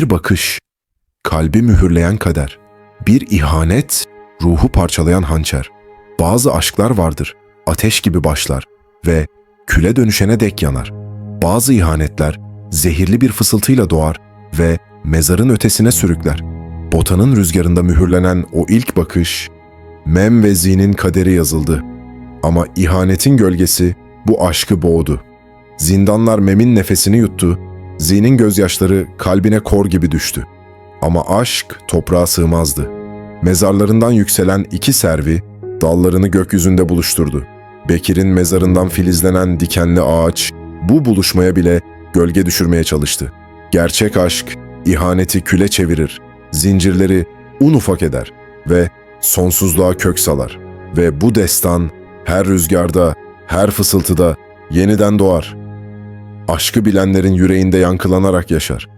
Bir bakış, kalbi mühürleyen kader. Bir ihanet, ruhu parçalayan hançer. Bazı aşklar vardır, ateş gibi başlar ve küle dönüşene dek yanar. Bazı ihanetler zehirli bir fısıltıyla doğar ve mezarın ötesine sürükler. Botanın rüzgarında mühürlenen o ilk bakış, Mem ve Z'nin kaderi yazıldı. Ama ihanetin gölgesi bu aşkı boğdu. Zindanlar Mem'in nefesini yuttu, Z'nin gözyaşları kalbine kor gibi düştü. Ama aşk toprağa sığmazdı. Mezarlarından yükselen iki servi dallarını gökyüzünde buluşturdu. Bekir'in mezarından filizlenen dikenli ağaç bu buluşmaya bile gölge düşürmeye çalıştı. Gerçek aşk ihaneti küle çevirir, zincirleri un ufak eder ve sonsuzluğa kök salar. Ve bu destan her rüzgarda, her fısıltıda yeniden doğar. Aşkı bilenlerin yüreğinde yankılanarak yaşar.